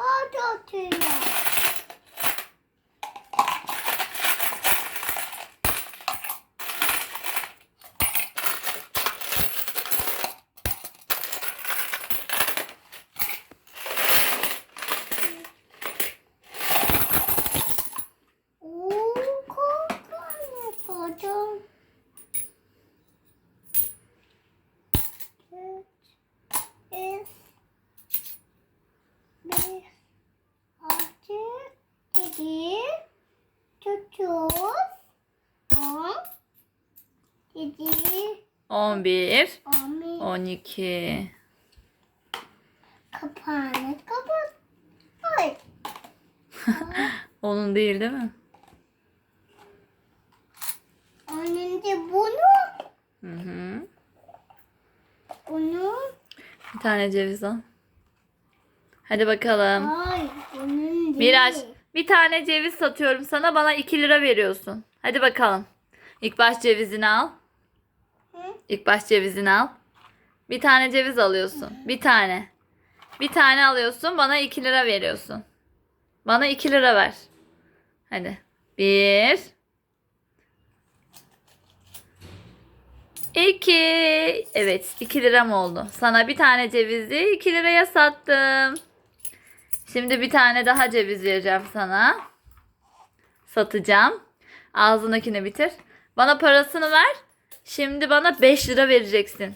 我就去了。7, 11, 11. 12. Kapağını kapat. Onun değil değil mi? Onun de bunu. Hı hı. Bunu. Bir tane ceviz al. Hadi bakalım. Ay, onun değil. Miraç bir tane ceviz satıyorum sana bana 2 lira veriyorsun. Hadi bakalım. İlk baş cevizini al. İlk baş cevizini al. Bir tane ceviz alıyorsun. Bir tane. Bir tane alıyorsun bana 2 lira veriyorsun. Bana 2 lira ver. Hadi. Bir. İki. Evet 2 liram oldu. Sana bir tane cevizi 2 liraya sattım. Şimdi bir tane daha ceviz vereceğim sana. Satacağım. Ağzındakini bitir. Bana parasını ver. Şimdi bana 5 lira vereceksin.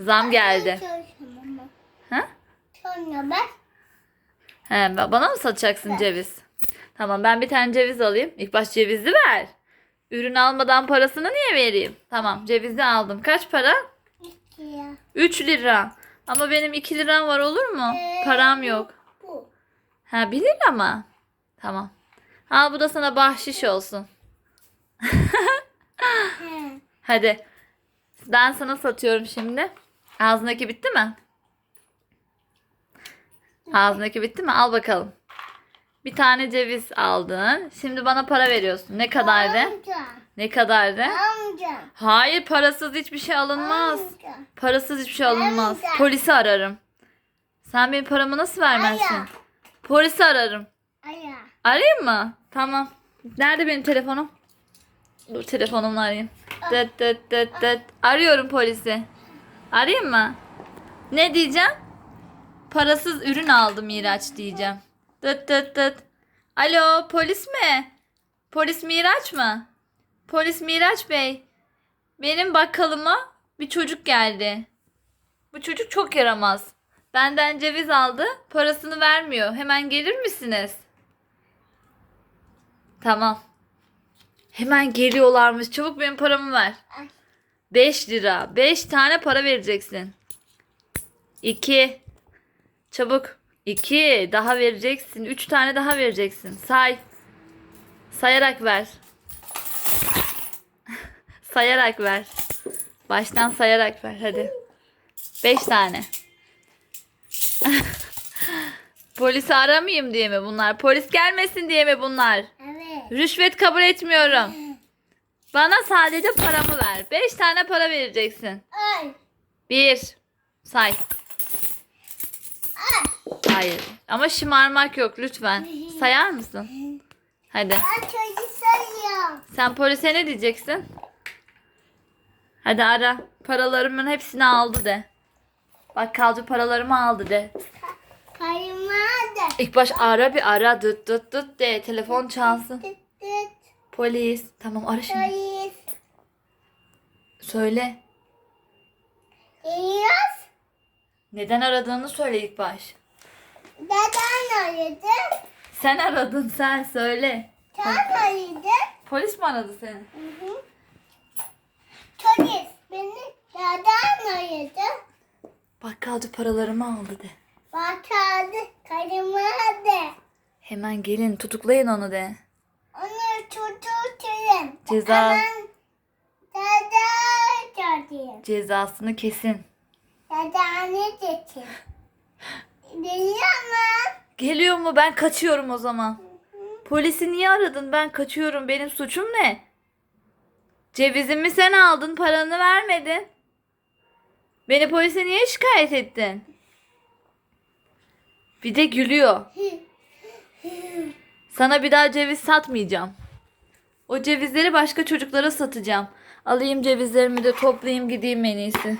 Zam geldi. Ha? He, ba- bana mı satacaksın ceviz? Tamam ben bir tane ceviz alayım. İlk baş cevizi ver. Ürün almadan parasını niye vereyim? Tamam cevizi aldım. Kaç para? ikiye. 3 lira. Ama benim 2 liram var olur mu? Ee, Param yok. Bu. Ha 1 lira mı? Tamam. Al bu da sana bahşiş olsun. Hadi. Ben sana satıyorum şimdi. Ağzındaki bitti mi? Ağzındaki bitti mi? Al bakalım. Bir tane ceviz aldın. Şimdi bana para veriyorsun. Ne kadardı? Amca. Ne kadardı? Amca. Hayır parasız hiçbir şey alınmaz. Amca. Parasız hiçbir şey alınmaz. Amca. Polisi ararım. Sen benim paramı nasıl vermezsin? Aya. Polisi ararım. Aya. Arayayım mı? Tamam. Nerede benim telefonum? Dur telefonumla arayayım. Dıt dıt dıt dıt. Arıyorum polisi. Arayayım mı? Ne diyeceğim? Parasız ürün aldım Miraç diyeceğim. Dıt dıt dıt. Alo polis mi? Polis Miraç mı? Polis Miraç Bey. Benim bakkalıma bir çocuk geldi. Bu çocuk çok yaramaz. Benden ceviz aldı. Parasını vermiyor. Hemen gelir misiniz? Tamam. Hemen geliyorlarmış. Çabuk benim paramı ver. Ay. 5 lira. 5 tane para vereceksin. 2. Çabuk. 2. Daha vereceksin. 3 tane daha vereceksin. Say. Sayarak ver. sayarak ver. Baştan sayarak ver. Hadi. 5 tane. Polisi aramayayım diye mi bunlar? Polis gelmesin diye mi bunlar? Evet. Rüşvet kabul etmiyorum. Bana sadece paramı ver. 5 tane para vereceksin. Ay. 1. Say. Ay. Hayır. Ama şımarmak yok lütfen. Sayar mısın? Hadi. Ben çocuk sayıyorum. Sen polise ne diyeceksin? Hadi ara. Paralarımın hepsini aldı de. Bakkalcı paralarımı aldı de. Kaymadı. İlk baş ara bir ara. Dıt dıt dıt de. Telefon çalsın. Polis. Tamam ara şimdi. Polis. Söyle. İlyas. Neden aradığını söyle ilk baş. Deden aradı. Sen aradın sen söyle. Sen aradı. Polis mi aradı seni? Hı hı. Polis. Beni deden aradı. Bakkalcı paralarımı aldı de. Batardı. Kaymadı. Hemen gelin tutuklayın onu de. Tututun. Ceza. Dede çağırayım. Cezasını kesin. Dedeni getir. Biliyor musun? Geliyor mu? Ben kaçıyorum o zaman. Polisi niye aradın? Ben kaçıyorum. Benim suçum ne? Cevizimi sen aldın, paranı vermedin. Beni polise niye şikayet ettin? Bir de gülüyor. Sana bir daha ceviz satmayacağım. O cevizleri başka çocuklara satacağım. Alayım cevizlerimi de toplayayım gideyim en iyisi.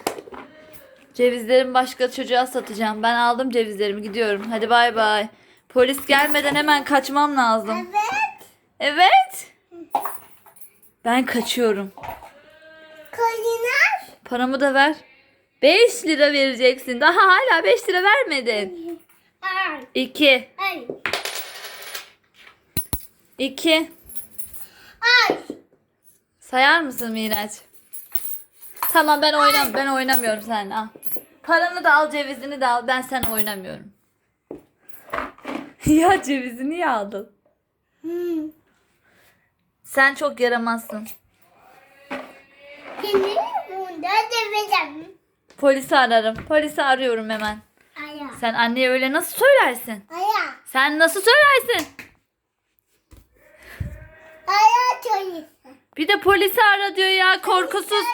Cevizlerimi başka çocuğa satacağım. Ben aldım cevizlerimi gidiyorum. Hadi bay bay. Polis gelmeden hemen kaçmam lazım. Evet. Evet. Ben kaçıyorum. Koyunlar. Paramı da ver. 5 lira vereceksin. Daha hala 5 lira vermedin. Ay. 2. Ay. 2. Ay. Sayar mısın Miraç? Tamam ben oynam ben oynamıyorum sen al. Paranı da al cevizini de al. Ben sen oynamıyorum. ya cevizi niye aldın? Hmm. Sen çok yaramazsın. Bunda döveceğim. Polisi ararım. Polisi arıyorum hemen. Aya. Sen anneye öyle nasıl söylersin? Aya. Sen nasıl söylersin? Bir de polisi ara diyor ya korkusuz.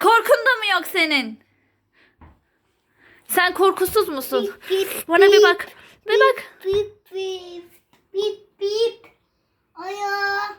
Korkun da mı yok senin? Sen korkusuz musun? Bana bir bak. Bir bak. Bip bip bip bip. Alo.